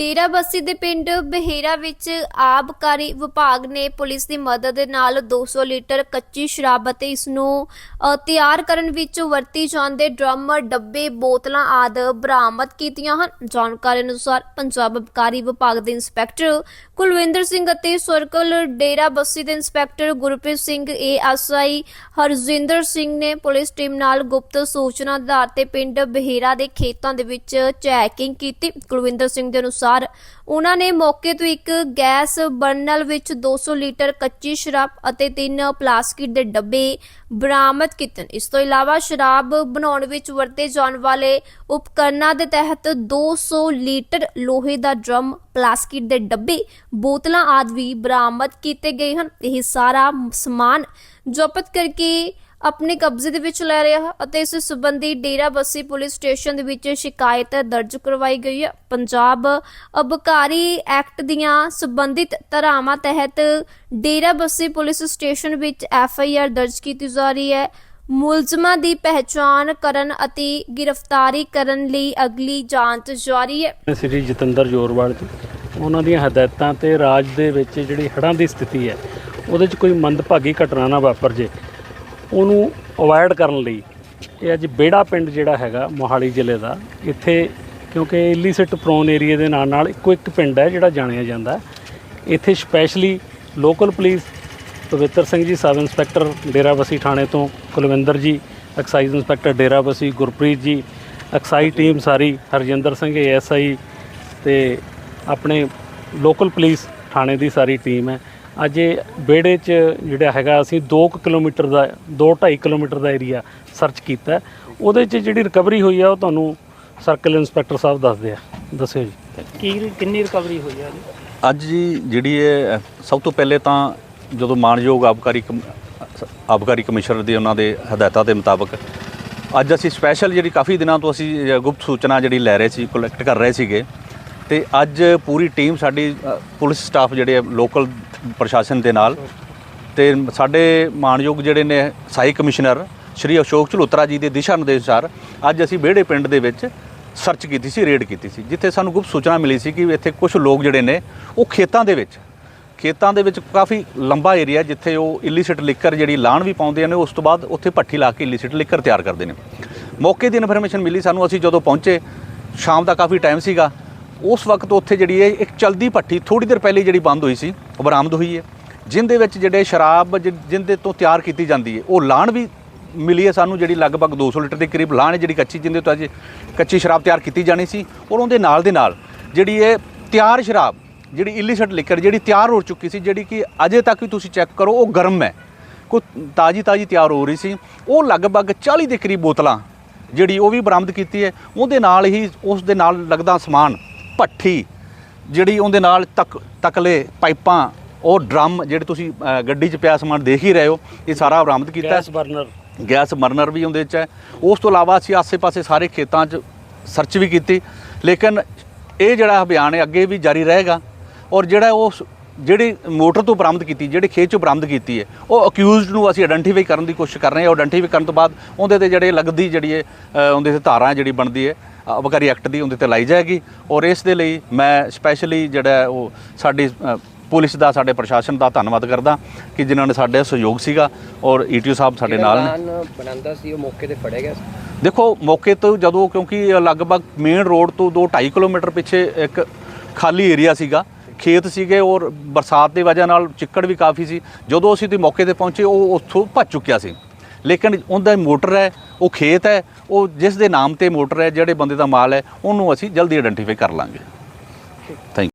ਡੇਰਾਬੱਸੀ ਦੇ ਪਿੰਡ ਬਹਿਰਾ ਵਿੱਚ ਆਬਕਾਰੀ ਵਿਭਾਗ ਨੇ ਪੁਲਿਸ ਦੀ ਮਦਦ ਦੇ ਨਾਲ 200 ਲੀਟਰ ਕੱਚੀ ਸ਼ਰਾਬ ਅਤੇ ਇਸ ਨੂੰ ਤਿਆਰ ਕਰਨ ਵਿੱਚ ਵਰਤੀ ਜਾਂਦੇ ਡਰਮ, ਡੱਬੇ, ਬੋਤਲਾਂ ਆਦਿ ਬਰਾਮਦ ਕੀਤੀਆਂ ਹਨ। ਜਾਣਕਾਰੀ ਅਨੁਸਾਰ ਪੰਜਾਬ ਆਬਕਾਰੀ ਵਿਭਾਗ ਦੇ ਇੰਸਪੈਕਟਰ ਕੁਲਵਿੰਦਰ ਸਿੰਘ ਅਤੇ ਸਰਕਲ ਡੇਰਾਬੱਸੀ ਦੇ ਇੰਸਪੈਕਟਰ ਗੁਰਪ੍ਰੀਤ ਸਿੰਘ ਏਐਸਆਈ ਹਰਜਿੰਦਰ ਸਿੰਘ ਨੇ ਪੁਲਿਸ ਟੀਮ ਨਾਲ ਗੁਪਤ ਸੂਚਨਾ ਆਧਾਰ ਤੇ ਪਿੰਡ ਬਹਿਰਾ ਦੇ ਖੇਤਾਂ ਦੇ ਵਿੱਚ ਚੈਕਿੰਗ ਕੀਤੀ। ਕੁਲਵਿੰਦਰ ਸਿੰਘ ਦੇ ਅਨੁਸਾਰ ਉਹਨਾਂ ਨੇ ਮੌਕੇ ਤੋਂ ਇੱਕ ਗੈਸ ਬਰਨਲ ਵਿੱਚ 200 ਲੀਟਰ ਕੱਚੀ ਸ਼ਰਾਬ ਅਤੇ ਤਿੰਨ ਪਲਾਸਟਿਕ ਦੇ ਡੱਬੇ ਬਰਾਮਦ ਕੀਤੇ ਇਸ ਤੋਂ ਇਲਾਵਾ ਸ਼ਰਾਬ ਬਣਾਉਣ ਵਿੱਚ ਵਰਤੇ ਜਾਣ ਵਾਲੇ ਉਪਕਰਨਾਂ ਦੇ ਤਹਿਤ 200 ਲੀਟਰ ਲੋਹੇ ਦਾ ਡਰਮ, ਪਲਾਸਟਿਕ ਦੇ ਡੱਬੇ, ਬੋਤਲਾਂ ਆਦਿ ਵੀ ਬਰਾਮਦ ਕੀਤੇ ਗਏ ਹਨ। ਇਹ ਸਾਰਾ ਸਮਾਨ ਜ਼ਬਤ ਕਰਕੇ ਆਪਣੇ ਕਬਜ਼ੇ ਦੇ ਵਿੱਚ ਲੈ ਰਿਹਾ ਅਤੇ ਇਸ ਸਬੰਧੀ ਡੇਰਾਬੱਸੀ ਪੁਲਿਸ ਸਟੇਸ਼ਨ ਦੇ ਵਿੱਚ ਸ਼ਿਕਾਇਤ ਦਰਜ ਕਰਵਾਈ ਗਈ ਹੈ। ਪੰਜਾਬ ਅਬਕਾਰੀ ਐਕਟ ਦੀਆਂ ਸੰਬੰਧਿਤ ਧਾਰਾਵਾਂ ਤਹਿਤ ਡੇਰਾਬੱਸੀ ਪੁਲਿਸ ਸਟੇਸ਼ਨ ਵਿੱਚ ਐਫ ਆਈ ਆਰ ਦਰਜ ਕੀਤੀ ਜਾ ਰਹੀ ਹੈ। ਮੁਲਜ਼ਮਾਂ ਦੀ ਪਹਿਚਾਣ ਕਰਨ ਅਤੇ ਗ੍ਰਿਫਤਾਰੀ ਕਰਨ ਲਈ ਅਗਲੀ ਜਾਂਚ ਜਾਰੀ ਹੈ। ਸ੍ਰੀ ਜਤਿੰਦਰ ਜੋਰਵਾਲ ਜੀ, ਉਹਨਾਂ ਦੀਆਂ ਹਦਾਇਤਾਂ ਤੇ ਰਾਜ ਦੇ ਵਿੱਚ ਜਿਹੜੀ ਹੜ੍ਹਾਂ ਦੀ ਸਥਿਤੀ ਹੈ, ਉਹਦੇ 'ਚ ਕੋਈ ਮੰਦਭਾਗੀ ਘਟਨਾ ਨਾ ਵਾਪਰ ਜੇ। ਉਹਨੂੰ ਅਵੋਇਡ ਕਰਨ ਲਈ ਇਹ ਅੱਜ ਬੇੜਾ ਪਿੰਡ ਜਿਹੜਾ ਹੈਗਾ ਮੋਹਾਲੀ ਜ਼ਿਲ੍ਹੇ ਦਾ, ਇੱਥੇ ਕਿਉਂਕਿ ਇਲੀਸਿਟ ਪ੍ਰੋਨ ਏਰੀਆ ਦੇ ਨਾਲ ਨਾਲ ਇੱਕੋ ਇੱਕ ਪਿੰਡ ਹੈ ਜਿਹੜਾ ਜਾਣਿਆ ਜਾਂਦਾ ਇੱਥੇ ਸਪੈਸ਼ਲੀ ਲੋਕਲ ਪੁਲਿਸ ਪਵਿੱਤਰ ਸਿੰਘ ਜੀ, ਸਬ ਇੰਸਪੈਕਟਰ ਡੇਰਾਬੱਸੀ ਥਾਣੇ ਤੋਂ, ਕੁਲਵਿੰਦਰ ਜੀ exercise inspector Derabassi, Gurpreet ji excise team ਸਾਰੀ, ਹਰਜਿੰਦਰ ਸਿੰਘ ਐਸਆਈ ਤੇ ਆਪਣੇ ਲੋਕਲ ਪੁਲਿਸ ਥਾਣੇ ਦੀ ਸਾਰੀ ਟੀਮ ਹੈ। ਅੱਜ ਇਹ ਵਿਹੜੇ 'ਚ ਜਿਹੜਾ ਹੈਗਾ ਅਸੀਂ 2 ਕਿਲੋਮੀਟਰ ਦਾ 2.5 ਕਿਲੋਮੀਟਰ ਦਾ ਏਰੀਆ ਸਰਚ ਕੀਤਾ। ਹੈ। ਉਹਦੇ 'ਚ ਜਿਹੜੀ ਰਿਕਵਰੀ ਹੋਈ ਆ ਉਹ ਤੁਹਾਨੂੰ ਸਰਕਲ ਇੰਸਪੈਕਟਰ ਸਾਹਿਬ ਦੱਸਦੇ ਆ। ਦੱਸਿਓ ਜੀ। ਕੀ ਕਿੰਨੀ ਰਿਕਵਰੀ ਹੋਈ ਆ ਜੀ? ਅੱਜ ਜੀ ਜਿਹੜੀ ਇਹ ਸਭ ਤੋਂ ਪਹਿਲੇ ਤਾਂ ਜਦੋਂ ਮਾਨਯੋਗ ਆਬਕਾਰੀ ਕਮ- ਆਬਕਾਰੀ ਕਮਿਸ਼ਨਰ ਦੇ ਉਹਨਾਂ ਦੇ ਹਦਾਇਤਾਂ ਦੇ ਮੁਤਾਬਕ ਅੱਜ ਅਸੀਂ ਸਪੈਸ਼ਲ ਜਿਹੜੀ ਕਾਫੀ ਦਿਨਾਂ ਤੋਂ ਅਸੀਂ ਗੁਪਤ ਸੂਚਨਾ ਜਿਹੜੀ ਲੈ ਰਹੇ ਸੀ ਕਲੈਕਟ ਕਰ ਰਹੇ ਸੀਗੇ। ਤੇ ਅੱਜ ਪੂਰੀ ਟੀਮ ਸਾਡੀ ਪੁਲਿਸ ਸਟਾਫ ਜਿਹੜੇ ਆ, ਲੋਕਲ ਪ੍ਰਸ਼ਾਸਨ ਦੇ ਨਾਲ ਤੇ ਸਾਡੇ ਮਾਨਯੋਗ ਜਿਹੜੇ ਨੇ ਸਾਈ ਕਮਿਸ਼ਨਰ ਸ਼੍ਰੀ ਅਸ਼ੋਕ ਚਲੋਤਰਾ ਜੀ ਦੇ ਦਿਸ਼ਾ ਨਿਰਦੇਸ਼ ਅਨੁਸਾਰ ਅੱਜ ਅਸੀਂ ਵਿਹੜੇ ਪਿੰਡ ਦੇ ਵਿੱਚ ਸਰਚ ਕੀਤੀ ਸੀ ਰੇਡ ਕੀਤੀ ਸੀ, ਜਿੱਥੇ ਸਾਨੂੰ ਗੁਪਤ ਸੂਚਨਾ ਮਿਲੀ ਸੀ ਕਿ ਇੱਥੇ ਕੁਝ ਲੋਕ ਜਿਹੜੇ ਨੇ ਉਹ ਖੇਤਾਂ ਦੇ ਵਿੱਚ, ਖੇਤਾਂ ਦੇ ਵਿੱਚ ਕਾਫੀ ਲੰਬਾ ਏਰੀਆ ਜਿੱਥੇ ਉਹ ਇਲੀਸਿਟ ਲਿਕਰ ਜਿਹੜੀ ਲਾਣ ਵੀ ਪਾਉਂਦੇ ਨੇ, ਉਸ ਤੋਂ ਬਾਅਦ ਉੱਥੇ ਭੱਠੀ ਲਾ ਕੇ ਇਲੀਸਿਟ ਲਿਕਰ ਤਿਆਰ ਕਰਦੇ ਨੇ। ਮੌਕੇ ਦੀ ਇਨਫੋਰਮੇਸ਼ਨ ਮਿਲੀ ਸਾਨੂੰ, ਅਸੀਂ ਜਦੋਂ ਪਹੁੰਚੇ, ਸ਼ਾਮ ਦਾ ਕਾਫੀ ਟਾਈਮ ਸੀਗਾ ਉਸ ਵਕਤ ਉੱਥੇ ਜਿਹੜੀ ਹੈ ਇੱਕ ਚਲਦੀ ਭੱਠੀ ਥੋੜੀ ਦੇਰ ਪਹਿਲੇ ਜਿਹੜੀ ਬੰਦ ਹੋਈ ਸੀ, ਉਹ ਬਰਾਮਦ ਹੋਈ ਹੈ। ਜਿੰਦੇ ਵਿੱਚ ਜਿਹੜੇ ਸ਼ਰਾਬ ਜਿ- ਜਿੰਦੇ ਤੋਂ ਤਿਆਰ ਕੀਤੀ ਜਾਂਦੀ ਹੈ, ਉਹ ਲਾਣ ਵੀ ਮਿਲੀ ਹੈ ਸਾਨੂੰ, ਜਿਹੜੀ ਲਗਭਗ 200 ਲੀਟਰ ਦੇ ਕਰੀਬ ਲਾਣ ਹੈ, ਜਿਹੜੀ ਕੱਚੀ ਜਿੰਦੇ ਤੋਂ ਅੱਜ ਕੱਚੀ ਸ਼ਰਾਬ ਤਿਆਰ ਕੀਤੀ ਜਾਣੀ ਸੀ। ਔਰ ਉਹਦੇ ਨਾਲ ਦੇ ਨਾਲ ਜਿਹੜੀ ਇਹ ਤਿਆਰ ਸ਼ਰਾਬ, ਜਿਹੜੀ ਇਲੀਸ਼ਟ ਲਿਕਰ, ਜਿਹੜੀ ਤਿਆਰ ਹੋ ਚੁੱਕੀ ਸੀ, ਜਿਹੜੀ ਕਿ ਅਜੇ ਤੱਕ ਵੀ ਤੁਸੀਂ ਚੈੱਕ ਕਰੋ, ਉਹ ਗਰਮ ਹੈ। ਕੋ ਤਾਜੀ ਤਾਜੀ ਤਿਆਰ ਹੋ ਰਹੀ ਸੀ। ਉਹ ਲਗਭਗ 40 ਦੇ ਕਰੀਬ ਬੋਤਲਾਂ ਜਿਹੜੀ ਉਹ ਵੀ ਬਰਾਮਦ ਕੀਤੀ ਹੈ, ਉਹਦੇ ਨਾਲ ਹੀ ਉਸ ਦੇ ਨਾਲ ਲੱਗਦਾ ਸਮਾਨ ਭੱਠੀ ਜਿਹੜੀ ਉਹਦੇ ਨਾਲ ਤਕ ਤਕਲੇ ਪਾਈਪਾਂ ਉਹ ਡਰਮ ਜਿਹੜੇ ਤੁਸੀਂ ਗੱਡੀ 'ਚ ਪਿਆ ਸਮਾਨ ਦੇਖ ਹੀ ਰਹੇ ਹੋ ਇਹ ਸਾਰਾ ਬਰਾਮਦ ਕੀਤਾ। Gas burner. ਗੈਸ ਬਰਨਰ ਵੀ ਉਹਦੇ ਵਿੱਚ ਹੈ। ਉਸ ਤੋਂ ਇਲਾਵਾ ਅਸੀਂ ਆਸੇ-ਪਾਸੇ ਸਾਰੇ ਖੇਤਾਂ 'ਚ ਸਰਚ ਵੀ ਕੀਤੀ। ਲੇਕਿਨ ਇਹ ਜਿਹੜਾ ਅਭਿਆਨ ਹੈ ਅੱਗੇ ਵੀ ਜਾਰੀ ਰਹੇਗਾ। ਔਰ ਜਿਹੜਾ ਉਸ ਜਿਹੜੀ ਮੋਟਰ ਤੋਂ ਬਰਾਮਦ ਕੀਤੀ ਜਿਹੜੀ ਖੇਤ 'ਚੋਂ ਬਰਾਮਦ ਕੀਤੀ ਹੈ ਉਹ ਅਕਿਊਜ਼ਡ ਨੂੰ ਅਸੀਂ ਆਇਡੈਂਟੀਫਾਈ ਕਰਨ ਦੀ ਕੋਸ਼ਿਸ਼ ਕਰ ਰਹੇ ਹਾਂ। ਆਇਡੈਂਟੀਫਾਈ ਕਰਨ ਤੋਂ ਬਾਅਦ ਉਹਦੇ ਤੇ ਜਿਹੜੇ ਲੱਗਦੀ ਜਿਹੜੀ ਹੈ ਉਹਦੇ ਤੇ ਧਾਰਾ ਜਿਹੜੀ ਬਣਦੀ ਹੈ ਅਬਕਾਰੀ ਐਕਟ ਦੀ ਉਹਦੇ ਤੇ ਲਾਈ ਜਾਏਗੀ ਔਰ ਇਸ ਦੇ ਲਈ ਮੈਂ ਸਪੈਸ਼ਲੀ ਜਿਹੜਾ ਉਹ ਸਾਡੀ ਪੁਲਿਸ ਦਾ ਸਾਡੇ ਪ੍ਰਸ਼ਾਸਨ ਦਾ ਧੰਨਵਾਦ ਕਰਦਾ ਕਿ ਜਿਨ੍ਹਾਂ ਨੇ ਸਾਡੇ ਸਹਿਯੋਗ ਸੀਗਾ ਔਰ ਈਟੀਓ ਸਾਹਿਬ ਸਾਡੇ ਨਾਲ ਨੇ। ਬਣਾਉਂਦਾ ਸੀ ਉਹ ਮੌਕੇ ਤੇ ਫੜਿਆ ਗਿਆ ਸੀ? ਦੇਖੋ ਮੌਕੇ ਤੋਂ ਜਦੋਂ ਕਿਉਂਕਿ ਲਗਭਗ ਮੇਨ ਰੋਡ ਤੋਂ 2.5 ਕਿਲੋਮੀਟਰ ਪਿੱਛੇ ਇੱਕ ਖਾਲੀ ਏਰੀਆ ਸੀਗਾ ਖੇਤ ਸੀਗੇ ਔਰ ਬਰਸਾਤ ਦੀ ਵਜ੍ਹਾ ਨਾਲ ਚਿੱਕੜ ਵੀ ਕਾਫੀ ਸੀ। ਜਦੋਂ ਅਸੀਂ ਤੇ ਮੌਕੇ ਤੇ ਪਹੁੰਚੇ ਉਹ ਉੱਥੋਂ ਭੱਜ ਚੁੱਕਿਆ ਸੀ। ਲੇਕਿਨ ਉਹਦਾ ਮੋਟਰ ਹੈ, ਉਹ ਖੇਤ ਹੈ, ਉਹ ਜਿਸ ਦੇ ਨਾਮ ਤੇ ਮੋਟਰ ਹੈ, ਜਿਹੜੇ ਬੰਦੇ ਦਾ ਮਾਲ ਹੈ, ਉਹਨੂੰ ਅਸੀਂ ਜਲਦੀ ਆਇਡੈਂਟੀਫਾਈ ਕਰ ਲਾਂਗੇ। ਥੈਂਕ